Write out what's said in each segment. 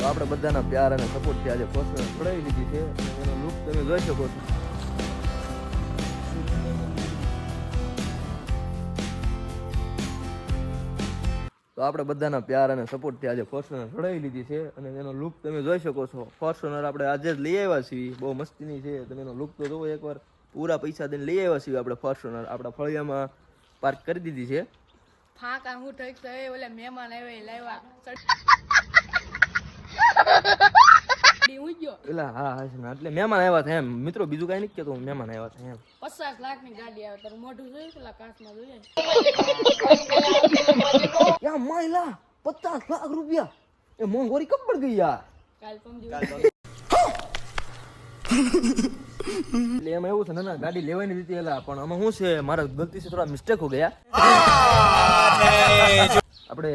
તો આપણે બધાના પ્યાર અને સપોર્ટથી આજે ફોર્ચ્યુનર છોડાવી લીધી છે. એનો લુક તમે જોઈ શકો છો. તો આપણે બધાના પ્યાર અને સપોર્ટથી આજે ફોર્ચ્યુનર છોડાવી લીધી છે. અને એનો લુક તમે જોઈ શકો છો. ફોર્ચ્યુનર આપણે આજે જ લઈ આવ્યા છીએ. બહુ મસ્તીની છે. તમે એનો લુક તો જોવો એકવાર. પૂરા પૈસા દઈને લઈ આવ્યા છીએ આપણે ફોર્ચ્યુનર આપણા ફળિયામાં પાર્ક કરી દીધી છે. ફાંકા હું તો ઓલા મહેમાન આવ્યા લાવ્યા. ચડી હું ગયો. પેલા હા હા એટલે મહેમાન આવ્યા હતા એમ. મિત્રો બીજું કાંઈ નથી કહેતો મહેમાન આવ્યા હતા એમ. પચાસ લાખની ગાડી આવે તારું મોઢું જોયું પેલા કાચમાં જોઈએ યા માયલા પચાસ લાખ રૂપિયા. એ મોંઘવારી પડ ગઈ યાર? એટલે એમાં એવું છે ને ના ગાડી લેવાની રીતે એલા પણ આમાં શું છે મારા ગલતી છે થોડા મિસ્ટેક હો ગયા. આપણે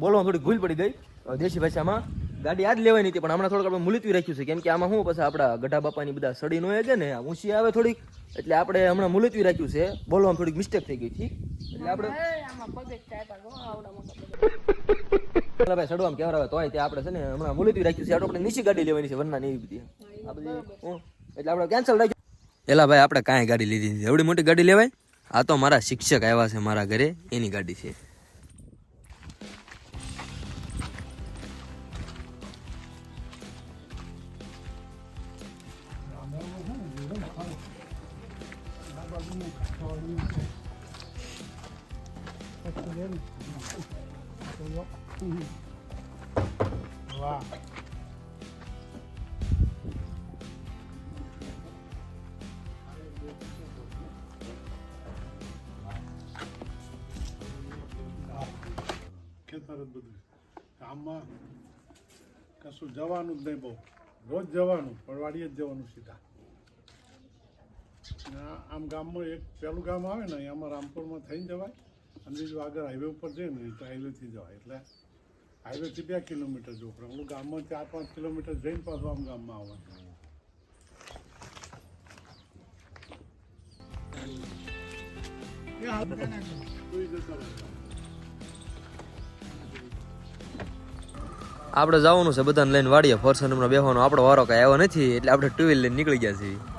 બોલવામાં થોડી ભૂલ પડી ગઈ દેશી ભાષામાં. ગાડી આજ લેવાની હતી પણ હમણાં થોડુંક આપણે મુલતવી રાખ્યું છે. કેમ કે આમાં શું પછી આપણા ગઢા બાપાની બધા સડી નો છે ને ઊંચી આવે થોડીક. એટલે આપણે હમણાં મુલતવી રાખ્યું છે. બોલવામાં થોડીક મિસ્ટેક થઈ ગઈ હતી. એટલે આપણે ભાઈ સડવામાં કેમેરા આવે તોય ત્યાં આપણે છે ને હમણાં મુલતવી રાખ્યું છે. આપણે નીચી ગાડી લેવાની છે વરના બધી. આ બધી એટલે આપણે કેન્સલ રાખ્યું એલા ભાઈ આપણે કાંઈ ગાડી લીધી નથી. એવડી મોટી ગાડી લેવાય? આ તો મારા શિક્ષક આવ્યા છે મારા ઘરે એની ગાડી છે. ખેતર જ બધું. ગામમાં કશું જવાનું જ નહીં બહુ. રોજ જવાનું પડવાડીએ જ જવાનું સીધા આમ ગામમાં એક પહેલું ગામ આવે ને, અહીંયા રામપુરમાં થઈને જવાય. અને બીજું આગળ હાઈવે ઉપર જઈએ ને તો હાઈવેથી જવાય. એટલે હાઈવેથી બે કિલોમીટર જવું પડે. આપણું ગામમાં ચાર પાંચ કિલોમીટર જઈને પાછું આમ ગામમાં આવવાનું આપણે જવાનું છે બધાને લઈને વાડીએ. ફોર્સન હમણાં બેસવાનો આપણો વારો કાંઈ આવ્યો નથી એટલે આપણે ટુ વ્હીલ લઈને નીકળી ગયા છીએ.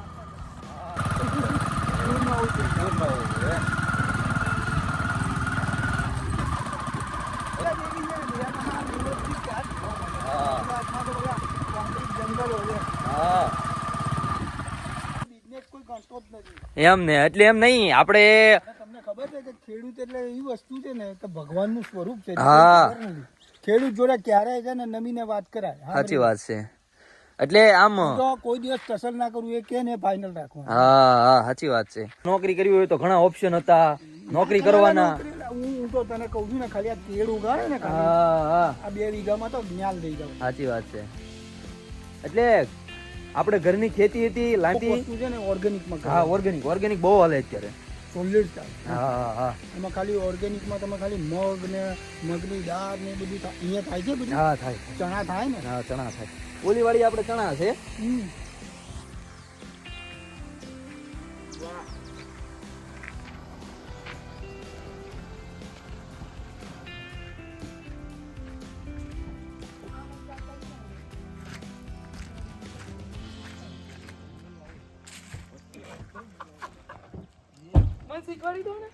એમ ને એટલે એમ નહીં આપણે તમને ખબર છે કે ખેડૂત એટલે એવી વસ્તુ છે ને કે ભગવાનનું સ્વરૂપ છે હા. ખેડૂત જોડે ક્યારેય છે ને નમીને વાત કરાય. સાચી વાત છે. એટલે આમ તો કોઈ દિવસ ટસલ ના કરવું એ કે ને ફાઇનલ રાખવું હા હા સાચી વાત છે. નોકરી કરવી હોય તો ઘણા ઓપ્શન હતા. નોકરી કરવાના. હું હું તો તને કહું છું ને ખાલી આ તેડ ઉગાડે ને હા હા. આ બે વીઘામાં તો જ્ઞાન લઈ જાવ સાચી વાત છે. એટલે આપણે ઘરની ખેતી હતી લાંટી છે ને ઓર્ગેનિકમાં હા ઓર્ગેનિક ઓર્ગેનિક બહુ હાલે અત્યારે. સોલિડ ચાલે હા હા એમાં ખાલી ઓર્ગેનિકમાં તમે ખાલી મગ ને મગની દાળ ને બધું અહીંયા થાય છે બધું? હા થાય. ચણા થાય ને? હા ચણા થાય. ઓલી વાળી આપણે ચણા છે. શીખવાડી દો ને.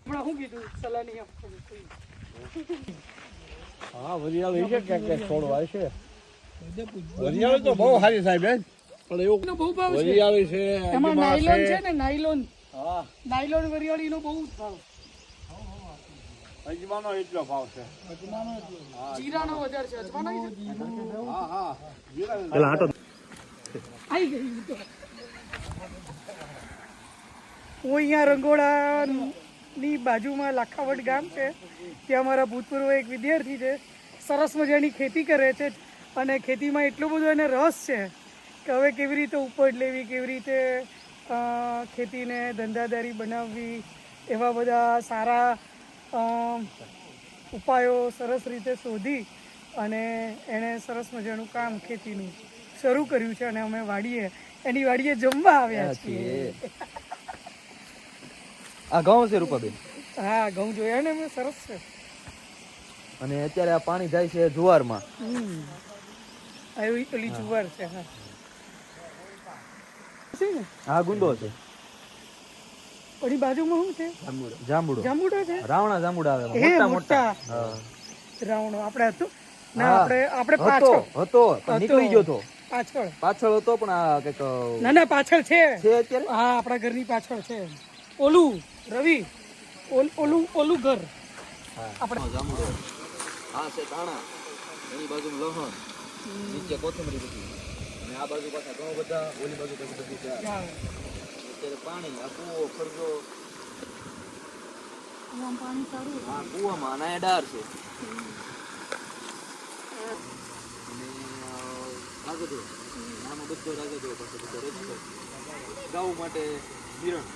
હમણાં શું કીધું સલાહ નહીં આપવાની કોઈ. હા વરિયાળી છે ક્યાંક ક્યાંક છોડવા છે. વરિયાળ તો બહુ સારી સાહેબ હે પણ એવું બહુ ભાવ છે. વરિયાળી છે એમાં નાયલોન છે. ને નાયલોન. હા. નાયલોન વરિયાળીનો બહુ જ ભાવ. અજમાનો એટલો ભાવ છે. જીરાનો વધારે છે અજમાનો હા હા. આટો આઈ ગઈ તો. હું અહીંયા રંગોળાની બાજુમાં લાખાવટ ગામ છે. ત્યાં મારા ભૂતપૂર્વ એક વિદ્યાર્થી છે. સરસ મજાની ખેતી કરે છે અને ખેતીમાં એટલો બધો એને રસ છે કે હવે કેવી રીતે ઉપજ લેવી કેવી રીતે ખેતીને ધંધાદારી બનાવવી એવા બધા સારા ઉપાયો સરસ રીતે શોધી અને એણે સરસ મજાનું કામ ખેતીનું શરૂ કર્યું છે અને અમે વાડીએ એની વાડીએ જમવા આવ્યા છીએ. આ ઘઉં છે રૂપાબેન? હા ઘઉં જોયા ને મેં સરસ છે. અને અત્યારે આ પાણી જાય છે જુવારમાં. આવી પેલી જુવાર છે હા. છે ગુંદો છે. ઓલી બાજુમાં શું છે? જાંબુડો. જાંબુડો. છે? રાવણા જાંબુડા આવે મોટા મોટા. રાવણો આપણે હતું. ના આપણે આપણે પાછળ. હતો પણ નીકળી ગયો તો પાછળ. પાછળ હતો પણ આ કંઈક ના ના પાછળ છે. છે અત્યારે? હા આપણા ઘરની પાછળ છે. ઓલું. રવિ ઓલું ઓલું ઘર. આપણે જાંબુડો આ છે દાણા એની બાજુ લહણ. નીચે કોથમરી બધી. અને આ બાજુ પાછા ઘઉં બધા ઓલી બાજુ પછી બધું છે. અત્યારે પાણી આ કૂવો ખરજો. પાણી સારું હા કૂવામાં. અને ડાર છે. રાગડો આમાં બધો રાગજો પાસે બધો રચકો ગાઉ માટે મિરણ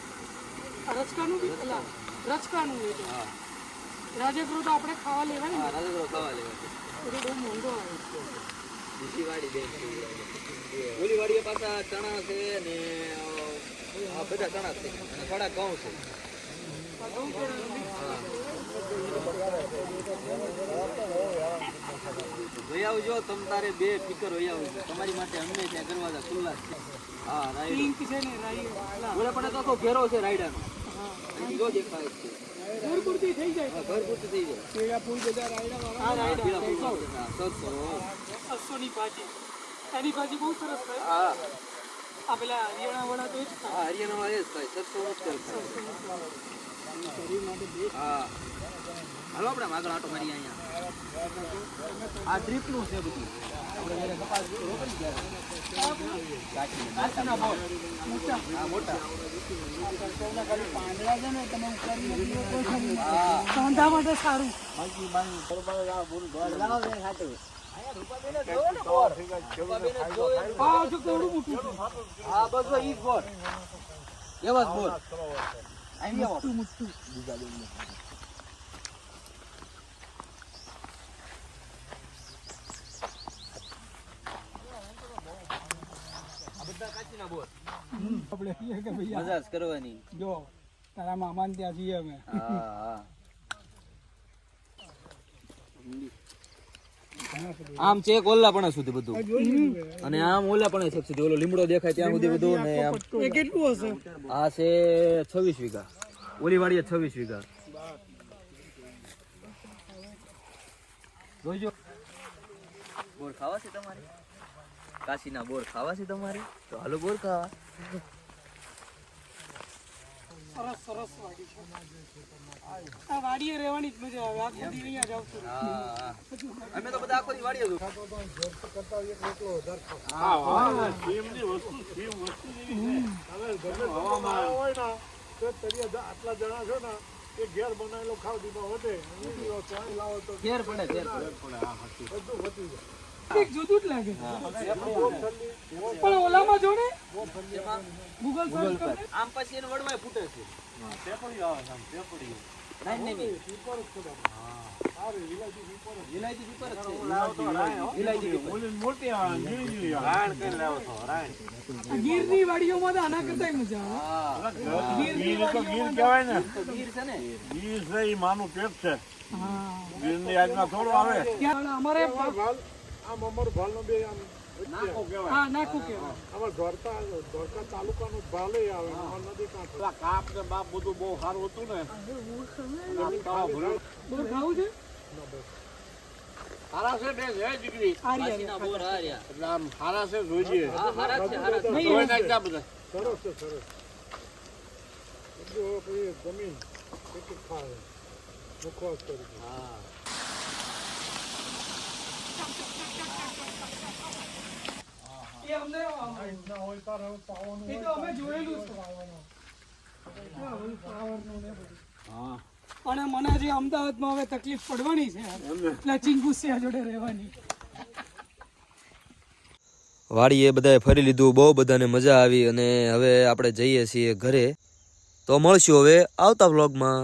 રચકાનું બી પેલા રચકાનું એ તો તો આપણે ખાવા લેવાય ને. રાગડો ખાવા લેવાય. એ બહુ મોંઘો આવે ઓલી વાડીએ પાછા ચણા છે ને બધા ચણા છે. અને થોડા ઘઉં છે. ઘઉં જોઈ આવજો તમ તારે બે ફિકર હોઈ આવજો. તમારી માટે અમને ત્યાં દરવાજા ખુલ્લા છે. હા રાઈડ છે ને રાઈડ બોલે પણ તો આખો ઘેરો છે રાઈડાનો હા. જો દેખાય છે. ભરપૂરતી થઈ જાય. ભરપૂરતી થઈ જાય. પેલા ફૂલ બધા રાયડા. હા, ની ભાજી એની ભાજી બહુ સરસ થાય. હા. આ પેલા હરિયાણા વાળા તો હરિયાણામાં એ જ થાય હા. હાલો આપણે આગળ આટો મારીએ અહીંયા. આ ડ્રીપનું છે બધું. આપણે કપાસ રોપી ત્યારે. કાચીના હા મોટા. પાંદડા છે ને તમે ઉતારીને. હા. માટે સારું. બાકી બાકી બરોબર આ બોલ આપણે કરવાની. જો તારા મામા ત્યાં છીએ અમે. હા હા. આમ છે ઓલા પણ સુધી બધું. અને આમ ઓલા પણ છે સુધી ઓલો લીમડો દેખાય ત્યાં સુધી બધું ને આમ. કેટલું હશે? આ છે છવ્વીસ વીઘા. ઓલી વાડીએ છવ્વીસ વીઘા. જોઈજો. બોર ખાવા છે તમારે? કાશીના બોર ખાવા છે તમારે? તો હાલો બોર ખાવા. સરસ સરસ વાડી છે. આ વાડીએ રહેવાની જ મજા આવે. આખો દી અહીંયા જાવ છું અમે તો બધા આખો દી વાડીએ હવામાં હોય ને તો તળિયે આટલા જણા છો ને એ ઘેર બનાવેલો ખાવ દીધો વધે. ઊંધિયો, લાવો તો ઘેર પડે ઘેર પડે. બધું વધી જાય. કંઈક જુદું જ લાગે. પણ ઓલામાં જો ને ગૂગલ સર્ચ કર આમ પછી એને વડવાય ફૂટે છે. નહીં, નહીં, નહીં. વિલાયતી પીપર જ છે. વિલાયતી પીપર. ગીરની વાડીઓમાં તો આના કરતાંય મજા આવે. ગીર તો ગીર કહેવાય ને. ગીર છે ને. ગીર છે એ માનું પેટ છે. ગીરની આજમાં થોડું આવે. અમારે આમ અમારું ભાલનો બે આમ નાખો કહેવાય. હા નાખું કેવાય અમાર ધોળકા ધોળકા તાલુકાનું ભાલે આવે અમાર નદી કાંઠે. કાપ ને બાપ બધું બહુ સારું હતું ને. બોલ ખાવું છે? હારા છે બે છે દીકરી? આ રહ્યા, કાશીના બોર આ રહ્યા. એટલે આમ હારા છે જોઈએ. હા, હારા જ છે, હારા જ છે. નહીં, ધોઈ એ- નાખતા બધા. સરસ છે સરસ. બધું પછી જમીન મુખવાસ તરીકે હા. એ અમને એ તો અમે જોયેલું છે. અને મને જે અમદાવાદમાં હવે તકલીફ પડવાની છે. એટલે ચિંગુસિયા જોડે રહેવાની. વાડીએ બધાએ ફરી લીધું બહુ બધાને મજા આવી અને હવે આપણે જઈએ છીએ ઘરે. તો મળશું હવે આવતા વ્લોગમાં